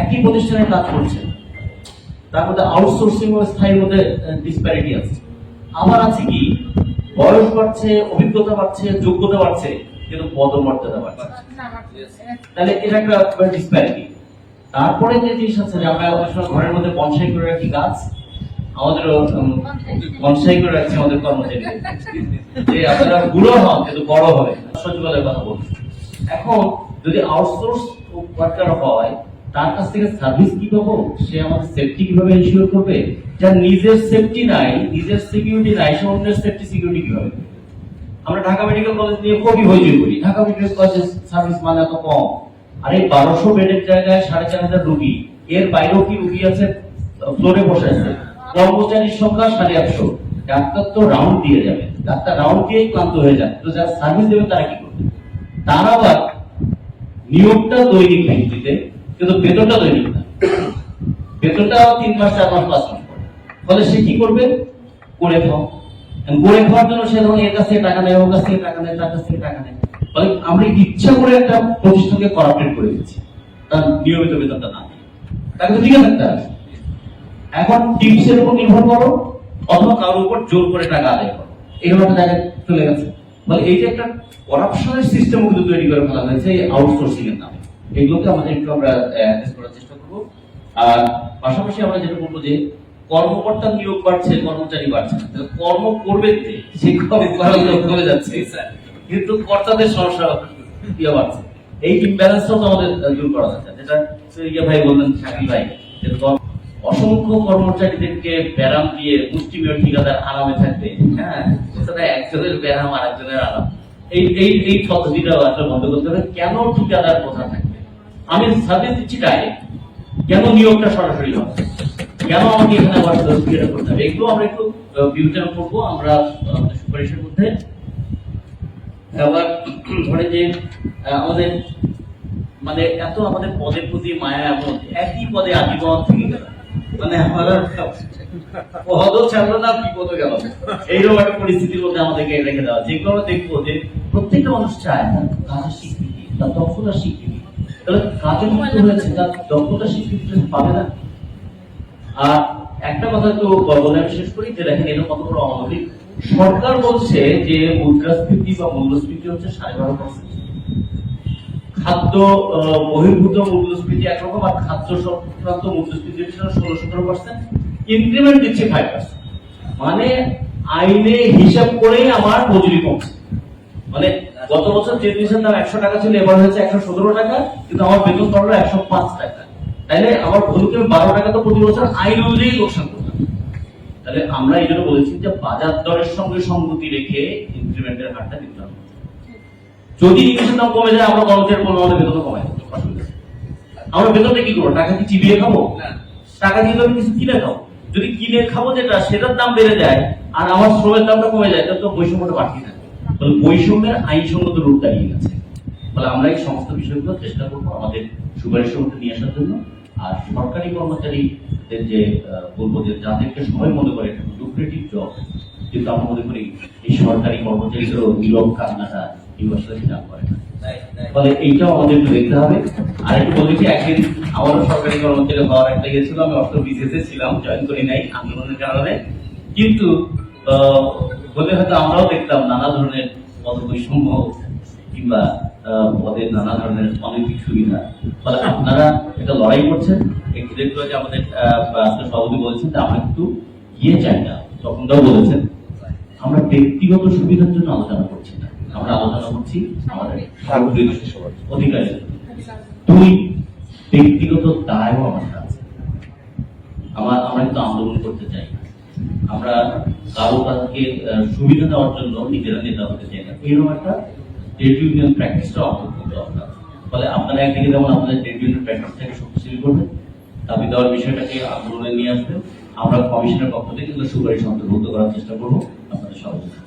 একই প্রতিষ্ঠানে কাজ করছেন তার মধ্যে আউটসোর্সিং ও স্থায়ীর মধ্যে ডিসপ্যারিটি আছে। আবার আছে কি? বয়স বাড়ছে, অভিজ্ঞতা বাড়ছে, যোগ্যতা বাড়ছে, কিন্তু পদমর্যাদা বাড়ছে। তাহলে এটা একটা ডিসপ্যারিটি তারপরে যে জিনিস আছে যে আমরা ঘরের মধ্যে বনসাই করে রাখি গাছ, আমাদেরও বনসাই করে রাখছি আমাদের কর্মচারী যে আপনারা বুড়ো হন, কিন্তু বড় হবে সচিবালয়ের কথা বলছি। এখন যদি আউটসোর্স ওয়ার্কার হয় তার কাছ থেকে সার্ভিস কি পাবো? সে আমার সেফটি কীভাবে এনশিওর করবে? যার নিজের সেফটি নাই, নিজের সিকিউরিটি নাই, সে অন্যের সেফটি সিকিউরিটি কীভাবে আমরা ঢাকা মেডিকেল কলেজ নিয়ে খুবই হইচই করি। ঢাকা মেডিকেল কলেজের সার্ভিস মানে এত কম। আর এই বারোশো বেডের জায়গায় সাড়ে চার হাজার রুগী। এর বাইরেও কি রুগী আছে? ফ্লোরে বসে আছে। কর্মচারীর সংখ্যা সাড়ে আটশো। ডাক্তার তো রাউন্ড দিয়ে যাবে। ডাক্তার রাউন্ড দিয়েই ক্লান্ত হয়ে যায়। তো যারা সার্ভিস দেবে তারা কি করবে? তারা আবার নিয়োগটা দৈনিক ভিত্তিতে কিন্তু বেতনটা দৈনিক না। বেতনটা তিন মাস, চার মাস, পাঁচ মাস ফলে সে কি করবে? করে খাও করে খাওয়ার জন্য সে ধরুন এর কাছ থেকে টাকা নেয়, ওর কাছ থেকে টাকা নেয়, তার কাছ থেকে টাকা নেয়। ফলে আমরা ইচ্ছা করে একটা প্রতিষ্ঠানকে করাপ্টেড করে দিচ্ছি। তার নিয়মিত বেতনটা না। তাকে তো টিকে থাকতে হবে। এখন টিপসের উপর নির্ভর করো, অথবা কারোর উপর জোর করে টাকা আদায় করো। এরকম একটা জায়গায় চলে গেছে। মানে এই যে একটা করাপশনের সিস্টেম কিন্তু তৈরি করে ফেলা হয়েছে, এই আউটসোর্সিং এর নামে। এগুলোকে আমাদের একটু আমরা অ্যাড্রেস করার চেষ্টা করব। আর পাশাপাশি আমরা যেটা বলব যে কর্মকর্তা নিয়োগ বাড়ছে কর্মচারী বাড়ছে কর্ম করবে কে? শিক্ষক কমে যাচ্ছে। কিন্তু কর্তাদের সমস্যা ইয়ে বাড়ছে। এই ইমব্যালেন্সটাও তো আমাদের দূর করা যাচ্ছে যেটা ইয়ে ভাই বললেন শাকিল ভাই যে অসংখ্য কর্মচারীদেরকে ব্যারাম দিয়ে মুষ্টিমেয় ঠিকাদার আরামে থাকবে। হ্যাঁ একজনের ব্যারাম আর একজনের আরাম। এই এই এই পদ্ধতিটা আসলে বন্ধ করতে হবে। কেন ঠিকাদার প্রথা থাকবে? আমি সার্ভিস দিচ্ছি ডাইরেক্ট কেন নিয়োগটা সরাসরি হবে? কেন আমাকে এখানে আবার করতে হবে? এগুলো আমরা একটু বিবেচনা করব। আমরা সুপারিশের মধ্যে। আবার ধরে যে আমাদের মানে এত আমাদের পদের প্রতি মায়া এমন, একই পদে আজীবন থেকে গেল। মানে আমার পদও ছাড়লো না, বিপদও গেল। এইরকম একটা পরিস্থিতির মধ্যে আমাদেরকে রেখে দেওয়া। যেগুলো আমরা দেখব যে প্রত্যেকটা মানুষ চায় তার কাজের স্বীকৃতি তার তাহলে কাজে মুক্ত হয়েছে তার দক্ষতার স্বীকৃতি পাবে না। আর একটা কথা তো বলে আমি শেষ করি যে দেখেন এটা কত বড় অমানবিক সরকার বলছে যে মুদ্রাস্ফীতি বা মূল্যস্ফীতি হচ্ছে সাড়ে বারো পার্সেন্ট খাদ্য বহির্ভূত মূল্যস্ফীতি একরকম আর খাদ্য সংক্রান্ত মূল্যস্ফীতি হচ্ছে ষোলো সতেরো পার্সেন্ট ইনক্রিমেন্ট দিচ্ছে ফাইভ পার্সেন্ট মানে আইনে হিসাব করেই আমার মজুরি কমছে। মানে গত বছর যে জিনিসের দাম একশো টাকা ছিল এবার হয়েছে একশো সতেরো টাকা কিন্তু আমার বেতন পড়ল একশো পাঁচ টাকা। তাইলে আমার ভুলকে বারো টাকা তো প্রতি বছর আইন অনুযায়ী লোকসান তাহলে আমরা এই জন্য বলেছি যে বাজার দরের সঙ্গে সঙ্গতি রেখে ইনক্রিমেন্টের হারটা দিতে হবে। যদি জিনিসের দাম কমে যায় আমরা কর্মচারী কোনো আমাদের বেতন নেই। আমরা বেতনটা কি করব? টাকা কি চিবিয়ে খাব? টাকা দিয়ে আমি কিছু কিনে খাব। যদি কিনে খাব যেটা সেটার দাম বেড়ে যায় আর আমার শ্রমের দামটা কমে যায় তাহলে তো বৈষম্যটা বাড়তেই থাকবে তাহলে বৈষম্যের রূপ দাঁড়িয়ে গেছে। ফলে আমরা এই সমস্ত বিষয়গুলো চেষ্টা করব আমাদের সুপারিশের মধ্যে নিয়ে আসার জন্য। আর সরকারি কর্মচারীদের যে বলব যে যাদেরকে সবাই মনে করে এটা লুক্রেটিভ জব কিন্তু আমরা মনে করি এই সরকারি কর্মচারীদেরও নীরব কান্নাটা করে ফলে এইটাও আমাদের একটু দেখতে হবে। আর একটু বলি একদিন আমারও সরকারি কর্মচারী হওয়ার একটা ইয়ে ছিল, আমি অর্থ বিসিএসে ছিলাম, জয়েন করি নাই আন্দোলনের কারণে। কিন্তু আহ, বলে হয়তো আমরাও দেখতাম নানা ধরনের পদ বৈষম্য কিংবা পদের নানা ধরনের অনৈতিক সুবিধা। ফলে আপনারা এটা লড়াই করছেন। একটু হয় যে আমাদের আজকে সভাপতি বলেছেন যে আমরা কিন্তু ইয়ে চাই না। তখনটাও বলেছেন আমরা ব্যক্তিগত সুবিধার জন্য আলোচনা করছি না। আমরা আলোচনা করছি আমাদের অধিকারের দুই ব্যক্তিগত দায়ও আমাদের আছে আমার আমরা কিন্তু আন্দোলন করতে চাই। আমরা কারও কাছকে সুবিধা দেওয়ার জন্য নিজেরা নেতা হতে চায় না। এরকম একটা ট্রেড ইউনিয়ন প্র্যাকটিসটা অন্তর্ভুক্ত আপনার ফলে আপনারা একদিকে যেমন আপনাদের ট্রেড ইউনিয়ন প্র্যাকটিসটাকে শক্তিশালী করবেন, দাবি দেওয়ার বিষয়টাকে আন্দোলনে নিয়ে আসবেন, আমরা কমিশনের পক্ষ থেকে সুপারিশ অন্তর্ভুক্ত করার চেষ্টা করব। আপনাদের সহযোগিতা